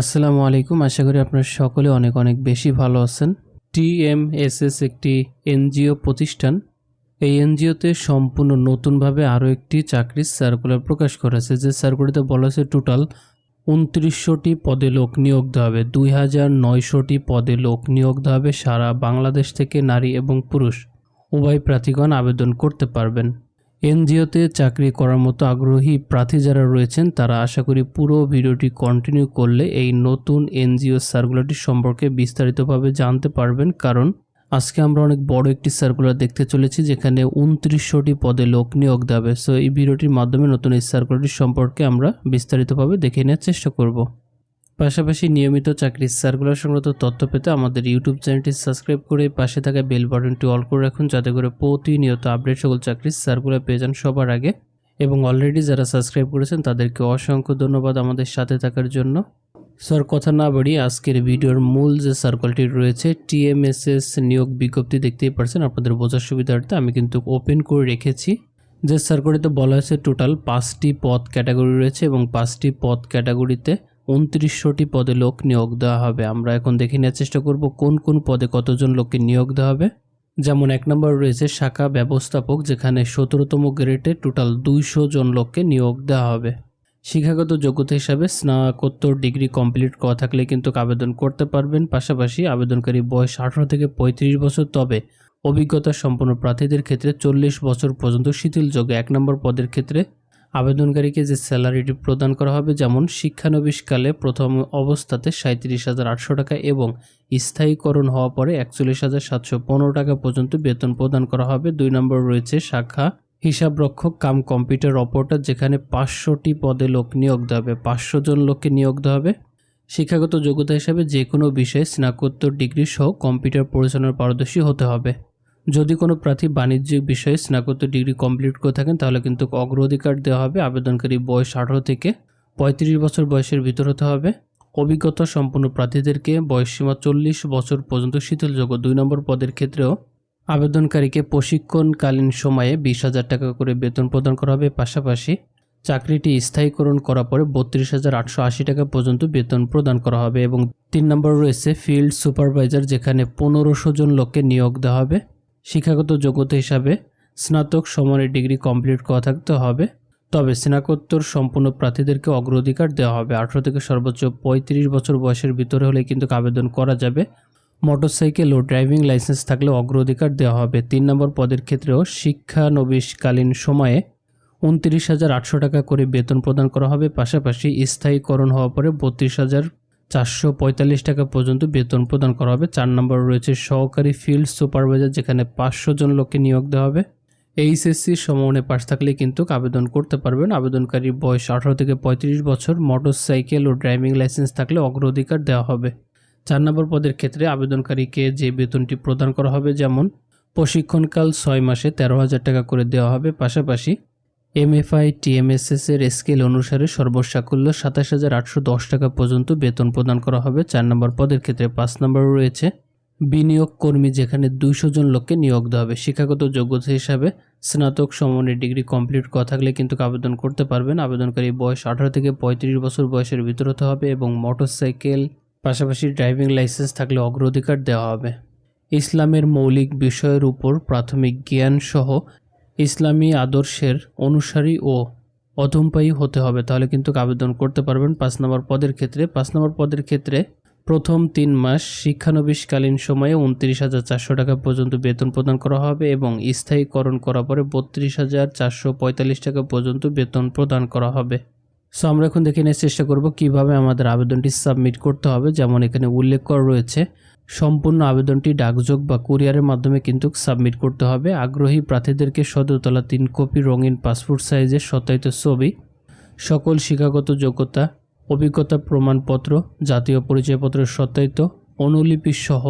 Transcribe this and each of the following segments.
আসসালামু আলাইকুম। আশা করি আপনারা সকলে অনেক অনেক বেশি ভালো আছেন। টিএমএসএস একটি এনজিও প্রতিষ্ঠান। এই এনজিওতে সম্পূর্ণ নতুনভাবে আরও একটি চাকরির সার্কুলার প্রকাশ করেছে। যে সার্কুলারতে বলা হয়েছে টোটাল উনত্রিশশোটি পদে লোক নিয়োগ দেওয়া হবে। দুই হাজার নয়শোটি পদে লোক নিয়োগ দেওয়া হবে। সারা বাংলাদেশ থেকে নারী এবং পুরুষ উভয় প্রার্থীগণ আবেদন করতে পারবেন। এনজিওতে চাকরি করার মতো আগ্রহী প্রার্থী যারা রয়েছেন, তারা আশা করি পুরো ভিডিওটি কন্টিনিউ করলে এই নতুন এনজিও সার্কুলারটি সম্পর্কে বিস্তারিতভাবে জানতে পারবেন। কারণ আজকে আমরা অনেক বড় একটি সার্কুলার দেখতে চলেছি, যেখানে উনত্রিশশোটি পদে লোক নিয়োগ দেবে সো এই ভিডিওটির মাধ্যমে নতুন এই সার্কুলারটি সম্পর্কে আমরা বিস্তারিতভাবে দেখে নেওয়ার চেষ্টা করব। পাশাপাশি নিয়মিত চাকরির সার্কুলার সংক্রান্ত তথ্য পেতে আমাদের ইউটিউব চ্যানেলটি সাবস্ক্রাইব করে পাশে থাকা বেল বাটনটি অল করে রাখুন, যাতে করে প্রতিনিয়ত আপডেট সকল চাকরির সার্কুলার পেয়ে যান সবার আগে। এবং অলরেডি যারা সাবস্ক্রাইব করেছেন, তাদেরকে অসংখ্য ধন্যবাদ আমাদের সাথে থাকার জন্য। স্যার কথা না বাড়িয়ে আজকের ভিডিওর মূল যে সার্কলটি রয়েছে টিএমএসএস নিয়োগ বিজ্ঞপ্তি দেখতেই পারছেন, আপনাদের বোঝার সুবিধার্থে আমি কিন্তু ওপেন করে রেখেছি। যে সার্কুলারিতে বলা হয়েছে টোটাল পাঁচটি পদ ক্যাটাগরি রয়েছে এবং পাঁচটি পদ ক্যাটাগরিতে উনত্রিশশোটি পদে লোক নিয়োগ দেওয়া হবে। আমরা এখন দেখে নেওয়ার চেষ্টা করব কোন কোন পদে কতজন লোককে নিয়োগ দেওয়া হবে। যেমন এক নম্বর রয়েছে শাখা ব্যবস্থাপক, যেখানে সতেরোতম গ্রেডে টোটাল দুইশো জন লোককে নিয়োগ দেওয়া হবে। শিক্ষাগত যোগ্যতা হিসাবে স্নাতকোত্তর ডিগ্রি কমপ্লিট করা থাকলে কিন্তু আবেদন করতে পারবেন। পাশাপাশি আবেদনকারী বয়স আঠারো থেকে পঁয়ত্রিশ বছর, তবে অভিজ্ঞতা সম্পন্ন প্রার্থীদের ক্ষেত্রে চল্লিশ বছর পর্যন্ত শিথিলযোগ্য এক নম্বর পদের ক্ষেত্রে আবেদনকারীকে যে স্যালারিটি প্রদান করা হবে, যেমন শিক্ষানবিশকালে প্রথম অবস্থাতে সাঁত্রিশ হাজার আটশো টাকা এবং স্থায়ীকরণ হওয়া পরে একচল্লিশ হাজার সাতশো পনেরো টাকা পর্যন্ত বেতন প্রদান করা হবে। দুই নম্বর রয়েছে শাখা হিসাবরক্ষক কাম কম্পিউটার অপারেটর, যেখানে পাঁচশোটি পদে লোক নিয়োগ দেওয়া হবে, পাঁচশো জন লোককে নিয়োগ দেওয়া হবে। শিক্ষাগত যোগ্যতা হিসাবে যে কোনো বিষয়ে স্নাতকোত্তর ডিগ্রি সহ কম্পিউটার পরিচালনার পারদর্শী হতে হবে। যদি কোনো প্রার্থী বাণিজ্যিক বিষয়ে স্নাতকোত্তর ডিগ্রি কমপ্লিট করে থাকেন, তাহলে কিন্তু অগ্রাধিকার দেওয়া হবে, আবেদনকারী বয়স আঠারো থেকে পঁয়ত্রিশ বছর বয়সের ভিতর হতে হবে। অভিজ্ঞতা সম্পন্ন প্রার্থীদেরকে বয়সসীমা চল্লিশ বছর পর্যন্ত শিথিলযোগ্য দুই নম্বর পদের ক্ষেত্রেও আবেদনকারীকে প্রশিক্ষণকালীন সময়ে বিশ হাজার টাকা করে বেতন প্রদান করা হবে। পাশাপাশি চাকরিটি স্থায়ীকরণ করার পরে বত্রিশ হাজার আটশো আশি টাকা পর্যন্ত বেতন প্রদান করা হবে এবং তিন নম্বর রয়েছে ফিল্ড সুপারভাইজার, যেখানে পনেরোশো জন লোককে নিয়োগ দেওয়া হবে। শিক্ষাগত যোগ্যতা হিসাবে স্নাতক সমানের ডিগ্রি কমপ্লিট করা থাকতে হবে। তবে স্নাতকোত্তর সম্পূর্ণ প্রার্থীদেরকে অগ্রাধিকার দেওয়া হবে। আঠারো থেকে সর্বোচ্চ পঁয়ত্রিশ বছর বয়সের ভিতরে হলে কিন্তু আবেদন করা যাবে। মোটরসাইকেল ও ড্রাইভিং লাইসেন্স থাকলে অগ্রাধিকার দেওয়া হবে। তিন নম্বর পদের ক্ষেত্রেও শিক্ষানবিশকালীন সময়ে উনত্রিশ হাজার আটশো টাকা করে বেতন প্রদান করা হবে। পাশাপাশি স্থায়ীকরণ হওয়ার পরে বত্রিশ হাজার চারশো পঁয়তাল্লিশ টাকা পর্যন্ত বেতন প্রদান করা হবে। চার নম্বর রয়েছে সহকারী ফিল্ড সুপারভাইজার, যেখানে পাঁচশো জন লোককে নিয়োগ দেওয়া হবে। এইচএসসি সমমানে পাশ থাকলে কিন্তু আবেদন করতে পারবেন। আবেদনকারীর বয়স আঠারো থেকে পঁয়ত্রিশ বছর। মোটরসাইকেল ও ড্রাইভিং লাইসেন্স থাকলে অগ্রাধিকার দেওয়া হবে। চার নম্বর পদের ক্ষেত্রে আবেদনকারীকে যে বেতনটি প্রদান করা হবে, যেমন প্রশিক্ষণকাল ছয় মাসে তেরো হাজার টাকা করে দেওয়া হবে। পাশাপাশি এমএফআই টিএমএসএস এর স্কেল অনুসারে সর্বসাকুল্য সাতাশ হাজার আটশো দশ টাকা পর্যন্ত বেতন প্রদান করা হবে। চার নম্বর পদের ক্ষেত্রে পাঁচ নম্বর রয়েছে। বিনিয়োগ কর্মী যেখানে দুইশো জন লোককে নিয়োগ দেওয়া হবে। শিক্ষাগত যোগ্যতা হিসাবে স্নাতক সমমানের ডিগ্রি কমপ্লিট করা থাকলে কিন্তু আবেদন করতে পারবেন। আবেদনকারী বয়স আঠারো থেকে পঁয়ত্রিশ বছর বয়সের ভিতর হতে হবে এবং মোটরসাইকেল, পাশাপাশি ড্রাইভিং লাইসেন্স থাকলে অগ্রাধিকার দেওয়া হবে। ইসলামের মৌলিক বিষয়ের উপর প্রাথমিক জ্ঞান সহ ইসলামী আদর্শের অনুসারী ও অধমপায়ী হতে হবে। তাহলে কিন্তু আবেদন করতে পারবেন পাঁচ নম্বর পদের ক্ষেত্রে। পাঁচ নম্বর পদের ক্ষেত্রে প্রথম তিন মাস শিক্ষানবিশকালীন সময়ে উনত্রিশ হাজার চারশো টাকা পর্যন্ত বেতন প্রদান করা হবে এবং স্থায়ীকরণ করার পরে বত্রিশ হাজার চারশো পঁয়তাল্লিশ টাকা পর্যন্ত বেতন প্রদান করা হবে। সো আমরা এখন দেখে নেওয়ার চেষ্টা করব কীভাবে আমাদের আবেদনটি সাবমিট করতে হবে। যেমন এখানে উল্লেখ করা রয়েছে সম্পূর্ণ আবেদনটি ডাকযোগ বা কুরিয়ারের মাধ্যমে কিন্তু সাবমিট করতে হবে। আগ্রহী প্রার্থীদেরকে সদরতলা তিন কপি রঙিন পাসপোর্ট সাইজের সত্যায়িত ছবি, সকল শিক্ষাগত যোগ্যতা, অভিজ্ঞতা প্রমাণপত্র, জাতীয় পরিচয়পত্রের সত্যায়িত অনুলিপি সহ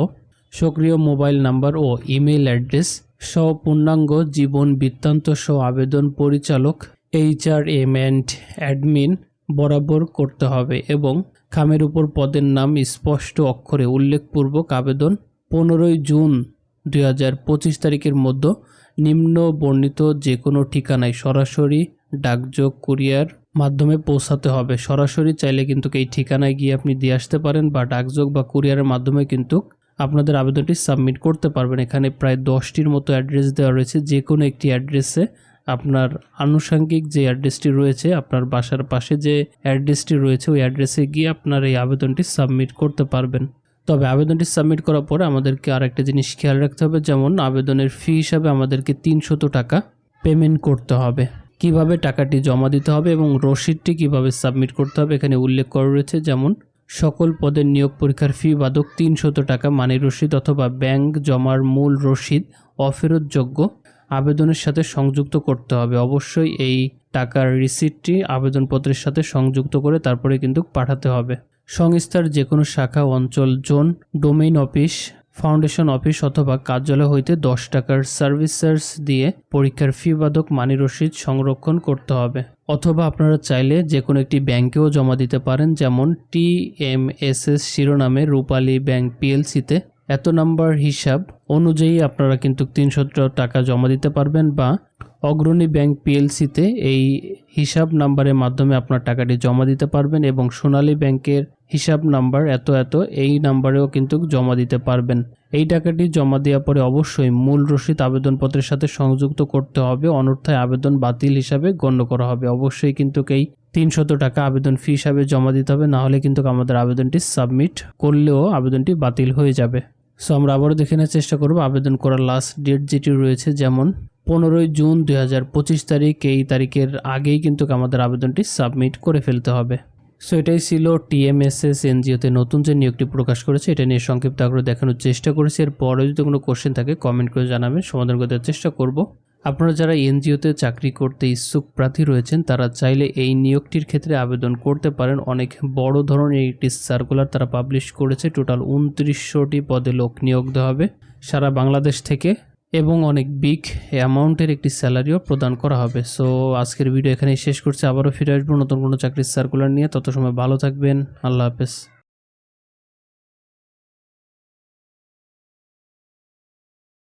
সক্রিয় মোবাইল নাম্বার ও ইমেল অ্যাড্রেস সহ পূর্ণাঙ্গ জীবন বৃত্তান্ত সহ আবেদন পরিচালক এইচআর এম অ্যান্ড অ্যাডমিন বরাবর করতে হবে এবং খামের উপর পদের নাম স্পষ্ট অক্ষরে উল্লেখপূর্বক আবেদন পনেরোই জুন দুই হাজার পঁচিশ তারিখের মধ্যে নিম্ন বর্ণিত যে কোনো ঠিকানায় সরাসরি ডাকযোগ কুরিয়ার মাধ্যমে পৌঁছাতে হবে। সরাসরি চাইলে কিন্তু এই ঠিকানায় গিয়ে আপনি দিয়ে আসতে পারেন বা ডাকযোগ বা কুরিয়ারের মাধ্যমে কিন্তু আপনাদের আবেদনটি সাবমিট করতে পারবেন। এখানে প্রায় দশটির মতো অ্যাড্রেস দেওয়া রয়েছে। যে কোনো একটি অ্যাড্রেসে আপনার আনুষঙ্গিক যে অ্যাড্রেসটি রয়েছে, আপনার বাসার পাশে যে অ্যাড্রেসটি রয়েছে, ওই অ্যাড্রেসে গিয়ে আপনার এই আবেদনটি সাবমিট করতে পারবেন। তবে আবেদনটি সাবমিট করার পরে আমাদেরকে আরেকটা জিনিস খেয়াল রাখতে হবে, যেমন আবেদনের ফি হিসাবে আমাদেরকে তিনশত টাকা পেমেন্ট করতে হবে। কীভাবে টাকাটি জমা দিতে হবে এবং রসিদটি কীভাবে সাবমিট করতে হবে এখানে উল্লেখ করা রয়েছে, যেমন সকল পদের নিয়োগ পরীক্ষার ফি বাদক তিনশত টাকা, মানি রসিদ অথবা ব্যাংক জমার মূল রসিদ অফেরতযোগ্য আবেদনের সাথে সংযুক্ত করতে হবে। অবশ্যই এই টাকার রিসিপ্টটি আবেদনপত্রের সাথে সংযুক্ত করে তারপরে কিন্তু পাঠাতে হবে। সংস্থার যে কোনো শাখা, অঞ্চল, zone, domain office, foundation office অথবা কার্যালয় হইতে দশ টাকার সার্ভিস চার্জ দিয়ে পরীক্ষার ফি বাদক মানি রসিদ সংরক্ষণ করতে হবে। অথবা আপনারা চাইলে যে কোনো একটি ব্যাংকেও জমা দিতে পারেন, যেমন টি এম এস এস শিরোনামে রূপালী ব্যাংক পিএলসিতে এত নাম্বার হিসাব অনুযায়ী আপনারা কিন্তু তিনশো টাকা জমা দিতে পারবেন বা অগ্রণী ব্যাংক পিএলসিতে এই হিসাব নাম্বারের মাধ্যমে আপনার টাকাটি জমা দিতে পারবেন এবং সোনালী ব্যাংকের হিসাব নাম্বার এত এত এই নাম্বারেও কিন্তু জমা দিতে পারবেন। এই টাকাটি জমা দেওয়ার পরে অবশ্যই মূল রসিদ আবেদনপত্রের সাথে সংযুক্ত করতে হবে অনর্থায় আবেদন বাতিল হিসাবে গণ্য করা হবে। অবশ্যই কিন্তু এই তিনশত টাকা আবেদন ফি হিসাবে জমা দিতে হবে, না হলে কিন্তু আমাদের আবেদনটি সাবমিট করলেও আবেদনটি বাতিল হয়ে যাবে। সো আমরা আবারও দেখে নেওয়ার চেষ্টা করব আবেদন করার লাস্ট ডেট যেটি রয়েছে, যেমন পনেরোই জুন দুই হাজার পঁচিশ তারিখ। এই তারিখের আগেই কিন্তু আমাদের আবেদনটি সাবমিট করে ফেলতে হবে। সো এটাই ছিল টিএমএসএস এনজিওতে নতুন যে নিয়োগটি প্রকাশ করেছে, এটা নিয়ে সংক্ষিপ্ত আগ্রহ দেখানোর চেষ্টা করেছি। এরপরে যদি কোনো কোশ্চেন থাকে কমেন্ট করে জানাবেন। সমাধান করতে চেষ্টা করব। আপনারা যারা এনজিওতে চাকরি করতে ইচ্ছুক প্রার্থী রয়েছেন, তারা চাইলে এই নিয়োগটির ক্ষেত্রে আবেদন করতে পারেন। অনেক বড় ধরনের একটি সার্কুলার তারা পাবলিশ করেছে। টোটাল উনত্রিশশোটি পদে লোক নিয়োগ দেওয়া হবে সারা বাংলাদেশ থেকে এবং অনেক বিগ অ্যামাউন্টের একটি স্যালারিও প্রদান করা হবে। সো আজকের ভিডিও এখানেই শেষ করছি। আবারও ফিরে আসব নতুন কোনো চাকরির সার্কুলার নিয়ে। তত সময় ভালো থাকবেন। আল্লাহ হাফেজ।